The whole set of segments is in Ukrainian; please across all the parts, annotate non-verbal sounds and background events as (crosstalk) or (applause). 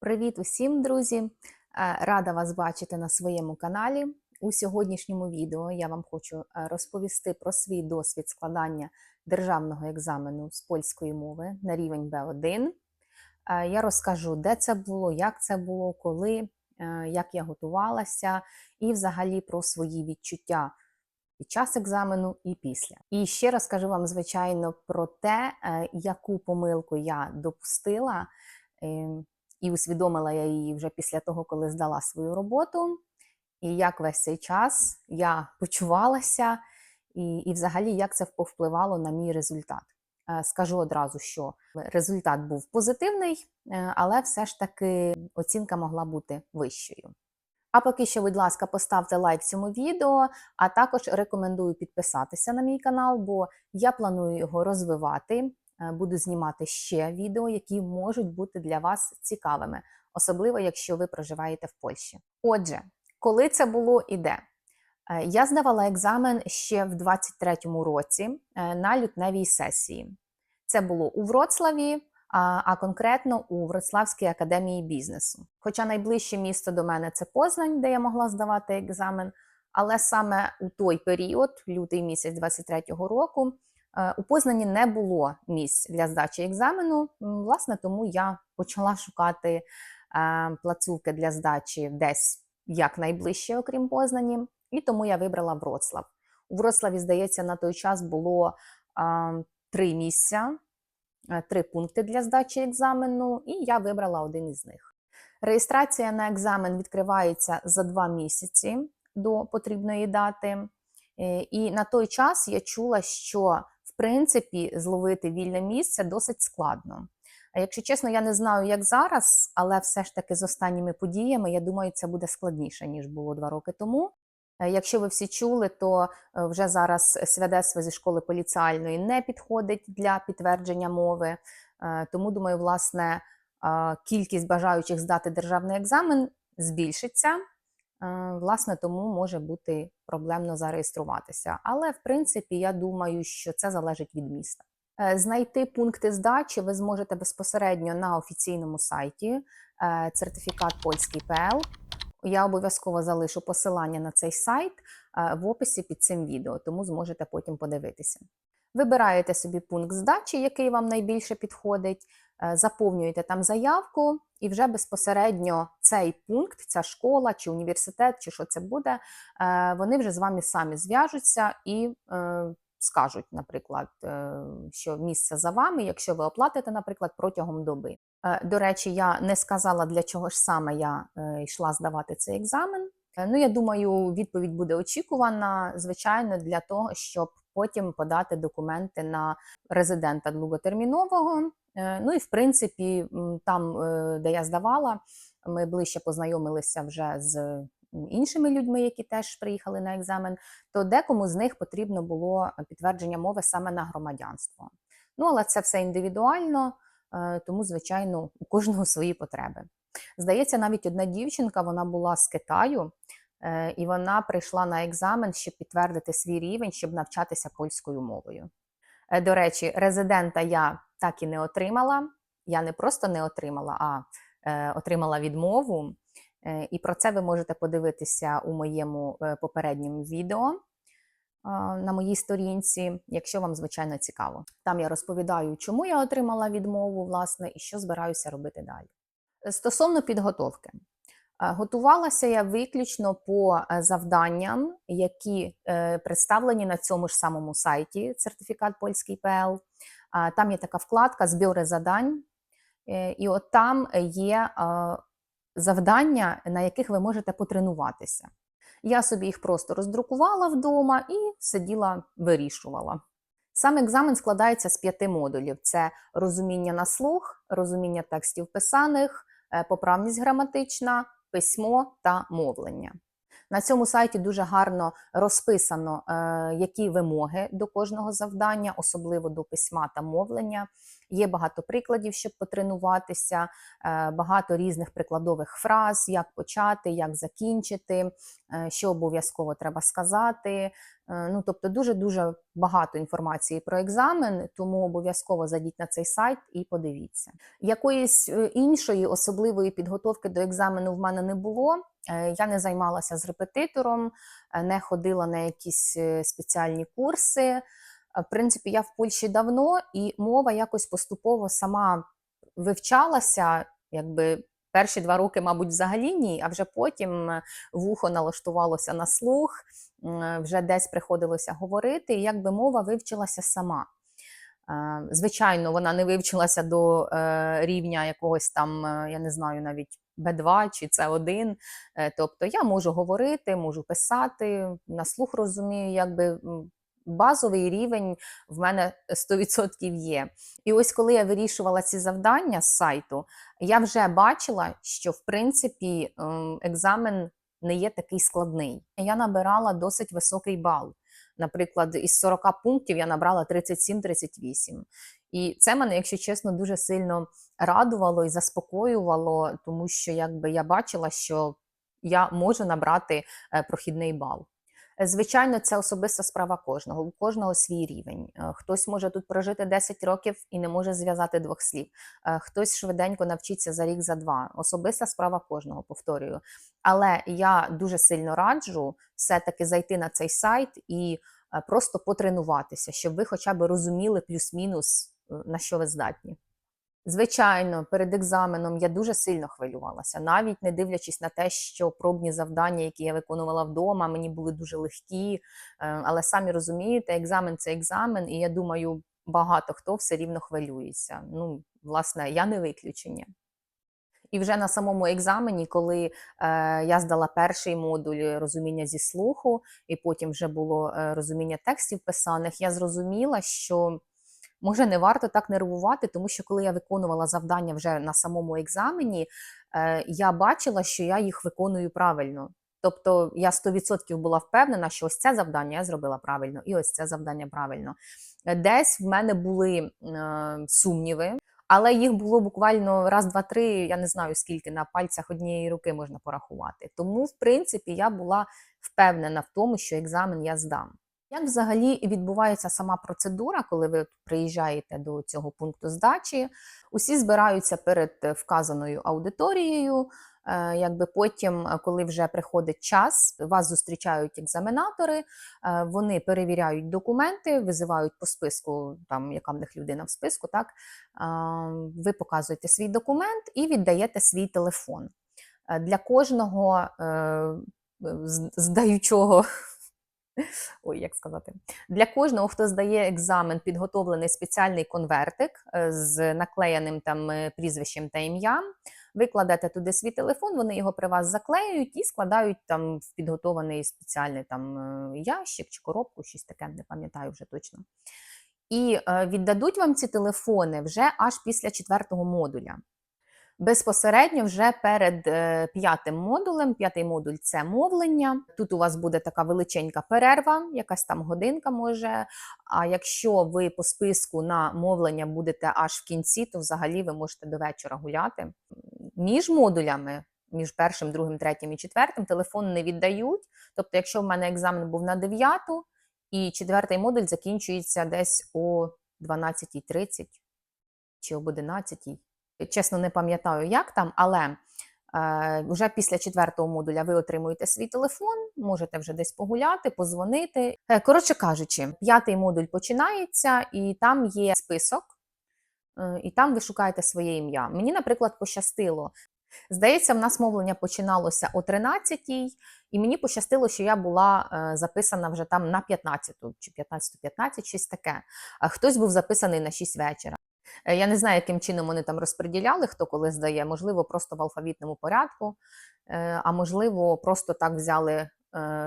Привіт усім, друзі! Е, Рада вас бачити на своєму каналі. У сьогоднішньому відео я вам хочу е, розповісти про свій досвід складання державного екзамену з польської мови на рівень B1. Е, Я розкажу, де це було, як це було, коли, як я готувалася, і взагалі про свої відчуття під час екзамену і після. І ще розкажу вам, звичайно, про те, яку помилку я допустила. І усвідомила я її вже після того, коли здала свою роботу, і як весь цей час я почувалася, і, і взагалі як це повпливало на мій результат. Е, Скажу одразу, що результат був позитивний, е, але все ж таки оцінка могла бути вищою. А поки що, будь ласка, поставте лайк цьому відео, а також рекомендую підписатися на мій канал, бо я планую його розвивати. Е, Буду знімати ще відео, які можуть бути для вас цікавими, особливо якщо ви проживаєте в Польщі. Отже, коли це було і де? Е, Я здавала екзамен ще в 23-му році е, на лютневій сесії. Це було у Вроцлаві, а, конкретно у Вроцлавській академії бізнесу. Хоча найближче місто до мене це Познань, де я могла здавати екзамен, але саме у той період, лютий місяць 23-го року, у Познані не було місць для здачі екзамену. Власне, тому я почала шукати е, плацівки для здачі десь якнайближче, окрім Познані, і тому я вибрала Вроцлав. У Вроцлаві, здається, на той час було е, три місця, е, три пункти для здачі екзамену, і я вибрала один із них. Реєстрація на екзамен відкривається за два місяці до потрібної дати. Е, І на той час я чула, що принципі зловити вільне місце досить складно. А якщо чесно, я не знаю, як зараз, але все ж таки з останніми подіями, я думаю, це буде складніше, ніж було два роки тому. Е, Якщо ви всі чули, то е, вже зараз свідоцтво зі школи поліціальної не підходить для підтвердження мови. Е, Тому, думаю, власне, кількість бажаючих здати державний екзамен збільшиться. Е, Власне, тому може бути проблемно зареєструватися. Але, в принципі, я думаю, що це залежить від міста. Е, Знайти пункти здачі ви зможете безпосередньо на офіційному сайті е, сертифікат польський ПЛ. Я обов'язково залишу посилання на цей сайт в описі під цим відео, тому зможете потім подивитися. Вибираєте собі пункт здачі, який вам найбільше підходить, заповнюєте там заявку, і вже безпосередньо цей пункт, ця школа чи університет, чи що це буде, е, вони вже з вами самі зв'яжуться і е, скажуть, наприклад, е, що місце за вами, якщо ви оплатите, наприклад, протягом доби. Е, До речі, я не сказала, для чого ж саме я е, йшла здавати цей екзамен. Е, Ну, я думаю, відповідь буде очікувана, звичайно, для того, щоб потім подати документи на резидента довготермінового. Е, Ну і в принципі, там, е, де я здавала, ми ближче познайомилися вже з іншими людьми, які теж приїхали на екзамен. То декому з них потрібно було підтвердження мови саме на громадянство. Ну, але це все індивідуально, е, тому, звичайно, у кожного (laughs) свої потреби. Здається, навіть одна дівчинка, вона була з Китаю, і вона прийшла на екзамен, щоб підтвердити свій рівень, щоб навчатися польською мовою. До речі, резидента я так і не отримала. Я не просто не отримала, а е, отримала відмову. Е, І про це ви можете подивитися у моєму е, попередньому відео е, на моїй сторінці, якщо вам звичайно цікаво. Там я розповідаю, чому я отримала відмову, власне, і що збираюся робити далі. Стосовно підготовки, Е, готувалася я виключно по е, завданням, які представлені на цьому ж самому сайті сертифікат польський ПЛ. Там є така вкладка збори задань, Е, і от там є е, завдання, на яких ви можете потренуватися. Я собі їх просто роздрукувала вдома і сиділа, вирішувала. Сам екзамен складається з п'яти модулів: це розуміння на слух, розуміння текстів писаних, е, поправність граматична, письмо та мовлення. На цьому сайті дуже гарно розписано, е, які вимоги до кожного завдання, особливо до письма та мовлення. Є багато прикладів, щоб потренуватися, е, багато різних прикладових фраз, як почати, як закінчити, е, що обов'язково треба сказати. Е, Ну, тобто, дуже дуже багато інформації про екзамен, тому обов'язково зайдіть на цей сайт і подивіться. Якоїсь іншої особливої підготовки до екзамену в мене не було. Я не займалася з репетитором, не ходила на якісь спеціальні курси. Е, В принципі, я в Польщі давно, і мова якось поступово сама вивчалася, якби. Перші два роки, мабуть, взагалі ні, а вже потім е, вухо налаштувалося на слух, вже десь приходилося говорити, і якби мова вивчилася сама. Е, Звичайно, вона не вивчилася до е, рівня якогось там, е, я не знаю, навіть Б2 чи С1. Е, Тобто я можу говорити, можу писати, на слух розумію, якби базовий рівень в мене 100% є. І ось коли я вирішувала ці завдання з сайту, я вже бачила, що в принципі ем, екзамен не є такий складний. Я набирала досить високий бал. Наприклад, із 40 пунктів я набрала 37-38. І це мене, якщо чесно, дуже сильно радувало і заспокоювало, тому що якби я бачила, що я можу набрати е, прохідний бал. Звичайно, це особиста справа кожного, у кожного свій рівень. Е, Хтось може тут прожити 10 років і не може зв'язати двох слів. Е, Хтось швиденько навчиться за рік, за два. Особиста справа кожного, повторюю. Але я дуже сильно раджу все-таки зайти на цей сайт і е, просто потренуватися, щоб ви хоча б розуміли плюс-мінус, на що ви здатні. Звичайно, перед екзаменом я дуже сильно хвилювалася, навіть не дивлячись на те, що пробні завдання, які я виконувала вдома, мені були дуже легкі. Е, Але самі розумієте, екзамен це екзамен, і я думаю, багато хто все рівно хвилюється. Ну, власне, я не виключення. І вже на самому екзамені, коли е, я здала перший модуль розуміння зі слуху, і потім вже було е, розуміння текстів писаних, я зрозуміла, що може не варто так нервувати, тому що коли я виконувала завдання вже на самому екзамені, е, я бачила, що я їх виконую правильно. Тобто я 100% була впевнена, що ось це завдання я зробила правильно, і ось це завдання правильно. Е, Десь в мене були е, сумніви, але їх було буквально раз, два, три, я не знаю скільки на пальцях однієї руки можна порахувати. Тому, в принципі, я була впевнена в тому, що екзамен я здам. Як взагалі відбувається сама процедура, коли ви приїжджаєте до цього пункту здачі? Усі збираються перед е, вказаною аудиторією. Е, Якби потім, е, коли вже приходить час, вас зустрічають екзаменатори, вони перевіряють документи, визивають по списку, там яка в них людина в списку. Так ви показуєте свій документ і віддаєте свій телефон. Для кожного здаючого. Ой, як сказати, для кожного, хто здає екзамен, підготовлений спеціальний конвертик е, з наклеєним там е, прізвищем та ім'ям. Ви кладете туди свій телефон, вони його при вас заклеюють і складають там в підготований спеціальний там е, ящик чи коробку, щось таке, не пам'ятаю вже точно. І віддадуть вам ці телефони вже аж після четвертого модуля. Безпосередньо вже перед е, п'ятим модулем. П'ятий модуль це мовлення. Тут у вас буде така величенька перерва, якась там годинка може. А якщо ви по списку на мовлення будете аж в кінці, то взагалі ви можете до вечора гуляти. Між модулями, між першим, другим, третім і четвертим, телефон не віддають. Тобто, якщо в мене екзамен був на 9, і четвертий модуль закінчується десь о 12.30 чи об 11. Чесно, не пам'ятаю, як там, але е, вже після четвертого модуля ви отримуєте свій телефон, можете вже десь погуляти, позвонити. Е, коротше кажучи, п'ятий модуль починається, і там є список, е, і там ви шукаєте своє ім'я. Мені, наприклад, пощастило. Здається, в нас мовлення починалося о 13-й, і мені пощастило, що я була записана вже там на 15-ту чи 15-15, щось таке. А хтось був записаний на 6 вечора. Е, Я не знаю, яким чином вони там розподіляли, хто коли здає, можливо, просто в алфавітному порядку, е, а можливо, просто так взяли, е,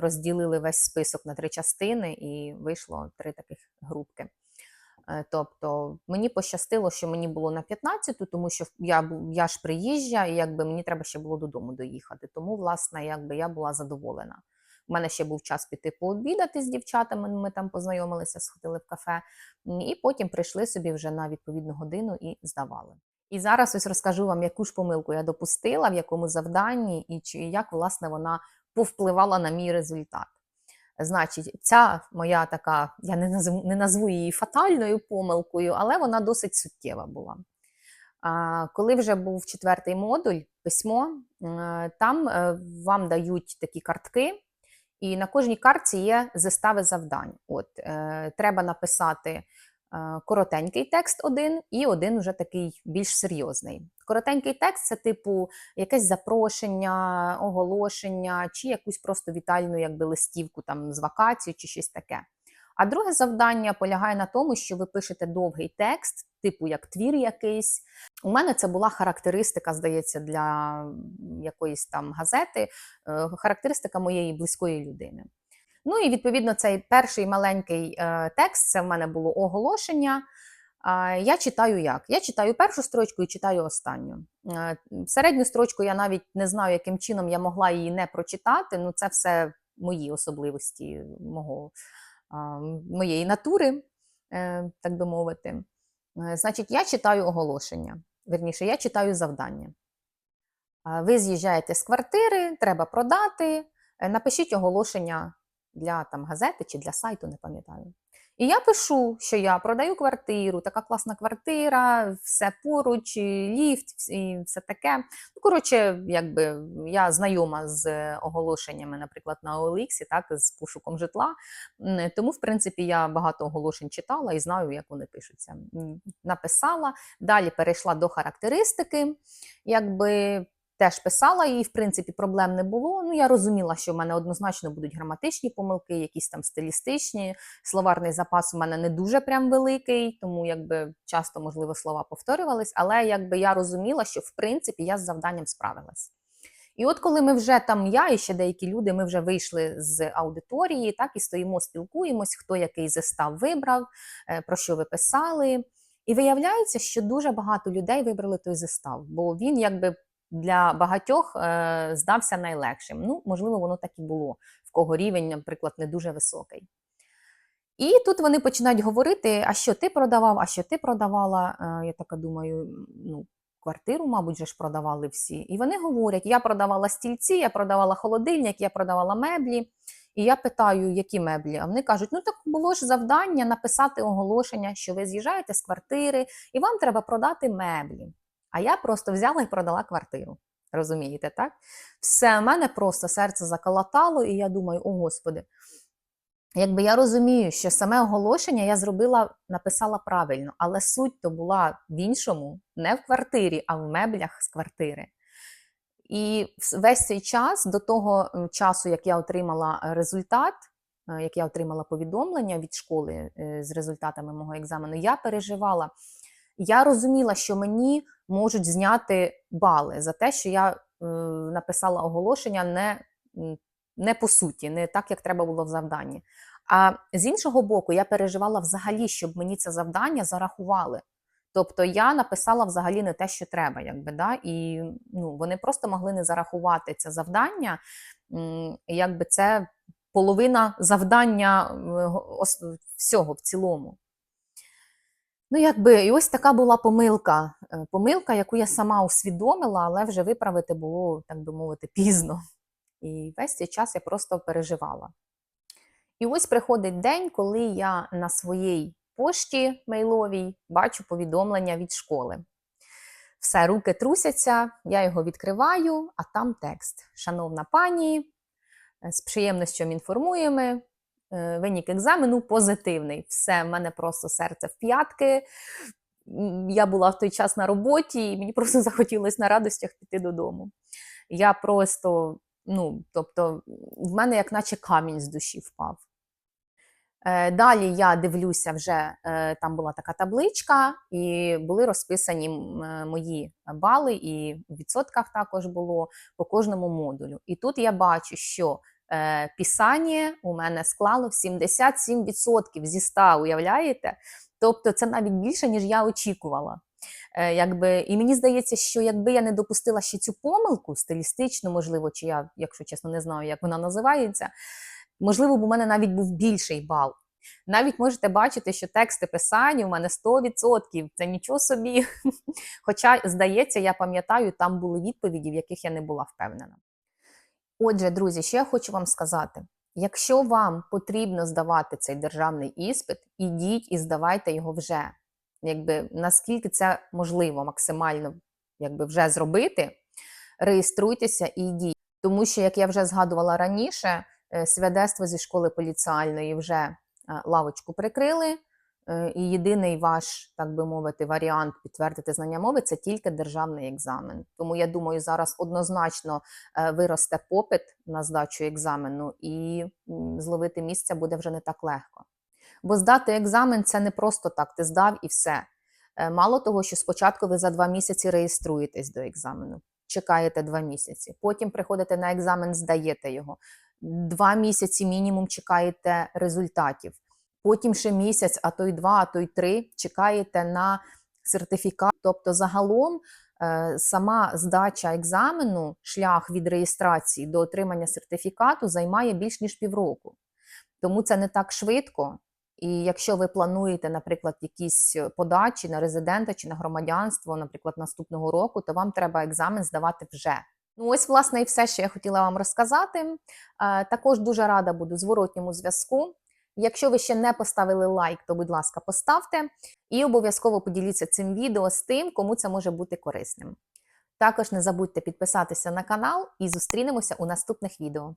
розділили весь список на три частини і вийшло три таких групки. Тобто мені пощастило, що мені було на 15-ту, тому що я, я ж приїжджа, і якби мені треба ще було додому доїхати. Тому, власне, якби я була задоволена. У мене ще був час піти пообідати з дівчатами. Ми там познайомилися, сходили в кафе, і потім прийшли собі вже на відповідну годину і здавали. І зараз ось розкажу вам, яку ж помилку я допустила, в якому завданні, і чи як власне вона повпливала на мій результат. Значить, ця моя така, я не назву, не назву її фатальною помилкою, але вона досить суттєва була. Коли вже був четвертий модуль, письмо, е, там е, вам дають такі картки, і на кожній карті є застави завдань. От, е, Треба написати е, коротенький текст один і один вже такий більш серйозний. Коротенький текст це типу якесь запрошення, оголошення, чи якусь просто вітальну якби, листівку там, з вакацією чи щось таке. А друге завдання полягає на тому, що ви пишете довгий текст, типу як твір якийсь. У мене це була характеристика, здається, для якоїсь там газети, е, характеристика моєї близької людини. Ну і відповідно цей перший маленький е, текст це в мене було оголошення. Я читаю як? Я читаю першу строчку і читаю останню. Е, середню строчку я навіть не знаю, яким чином я могла її не прочитати. Ну, це все мої особливості мого, моєї натури, е, так би мовити. Е, Значить, я читаю оголошення. Верніше, я читаю завдання. Ви з'їжджаєте з квартири, треба продати. е, Напишіть оголошення для там, газети чи для сайту, не пам'ятаю. І я пишу, що я продаю квартиру, така класна квартира, все поруч, ліфт і все таке. Ну, коротше, якби я знайома з оголошеннями, наприклад, на OLX, так, з пошуком житла. Тому, в принципі, я багато оголошень читала і знаю, як вони пишуться. Написала, далі перейшла до характеристики, якби теж писала і, в принципі, проблем не було. Ну, я розуміла, що в мене однозначно будуть граматичні помилки, якісь там стилістичні. Словарний запас у мене не дуже прям великий, тому якби часто, можливо, слова повторювались, але якби я розуміла, що в принципі я з завданням справилась. І от коли ми вже там, я і ще деякі люди, ми вже вийшли з аудиторії, так і стоїмо, спілкуємось, хто який застав вибрав, е, про що ви писали. І виявляється, що дуже багато людей вибрали той застав, бо він якби для багатьох е, здався найлегшим. Ну, можливо, воно так і було, в кого рівень, наприклад, не дуже високий. І тут вони починають говорити: а що ти продавав, а що ти продавала? Е, я така думаю, ну, квартиру, мабуть, же ж продавали всі. І вони говорять: я продавала стільці, я продавала холодильник, я продавала меблі. І я питаю, які меблі. А вони кажуть: ну так було ж завдання написати оголошення, що ви з'їжджаєте з квартири, і вам треба продати меблі. А я просто взяла і продала квартиру. Розумієте, так? Все, в мене просто серце заколотало, і я думаю, о Господи, якби я розумію, що саме оголошення я зробила, написала правильно, але суть то була в іншому, не в квартирі, а в меблях з квартири. І весь цей час, до того часу, як я отримала е, результат, е, як я отримала повідомлення від школи е, з результатами мого екзамену, я переживала. Я розуміла, що мені можуть зняти бали за те, що я е, написала оголошення не, не по суті, не так, як треба було в завданні. А з іншого боку, я переживала взагалі, щоб мені це завдання зарахували. Тобто я написала взагалі не те, що треба, якби, да? і ну, вони просто могли не зарахувати це завдання, якби це половина завдання всього в цілому. Ну, якби, і ось така була помилка. Е, Помилка, яку я сама усвідомила, але вже виправити було, так би мовити, пізно. І весь цей час я просто переживала. І ось приходить день, коли я на своїй пошті мейловій бачу повідомлення від школи. Все, руки трусяться, я його відкриваю, а там текст. Шановна пані, е, з приємністю інформуємо. Е, Винік екзамену позитивний. Все, в мене просто серце в п'ятки. Я була в той час на роботі, і мені просто (laughs) захотілося на радостях піти додому. Я просто, ну, тобто, в мене як наче камінь з душі впав. Е, Далі я дивлюся, вже е, там була така табличка, і були розписані мої бали, і в відсотках також було по кожному модулю. І тут я бачу, що е, писання у мене склало 77% зі 100, уявляєте? Тобто це навіть більше, ніж я очікувала. Е, якби, і мені здається, що якби я не допустила ще цю помилку, стилістичну, можливо, чи я, якщо чесно, не знаю, як вона називається, можливо, б у мене навіть був більший бал. Навіть можете бачити, що тексти писання у мене 100%, це нічого собі. (laughs) Хоча, здається, я пам'ятаю, там були відповіді, в яких я не була впевнена. Отже, друзі, що я хочу вам сказати: якщо вам потрібно здавати цей державний іспит, ідіть і здавайте його вже. Якби наскільки це можливо максимально якби, вже зробити, реєструйтеся і йдіть. Тому що, як я вже згадувала раніше, е, свідоцтво зі школи поліціальної вже е, лавочку прикрили. Е, І єдиний ваш, так би мовити, варіант підтвердити знання мови це тільки державний екзамен. Тому я думаю, зараз однозначно е, виросте попит на здачу екзамену, і зловити місце буде вже не так легко. Бо здати екзамен це не просто так, ти здав і все. Е, Мало того, що спочатку ви за два місяці реєструєтесь до екзамену, чекаєте два місяці, потім приходите на екзамен, здаєте його. Два місяці мінімум чекаєте результатів. Потім ще місяць, а то й два, а то й три чекаєте на сертифікат. Тобто, загалом е, сама здача екзамену, шлях від реєстрації до отримання сертифікату займає більш ніж півроку. Тому це не так швидко. І якщо ви плануєте, наприклад, якісь подачі на резидента чи на громадянство, наприклад, наступного року, то вам треба екзамен здавати вже. Ну, ось, власне, і все, що я хотіла вам розказати. Е, Також дуже рада буду зворотньому зв'язку. Якщо ви ще не поставили лайк, то, будь ласка, поставте і обов'язково поділіться цим відео з тим, кому це може бути корисним. Також не забудьте підписатися на канал і зустрінемося у наступних відео.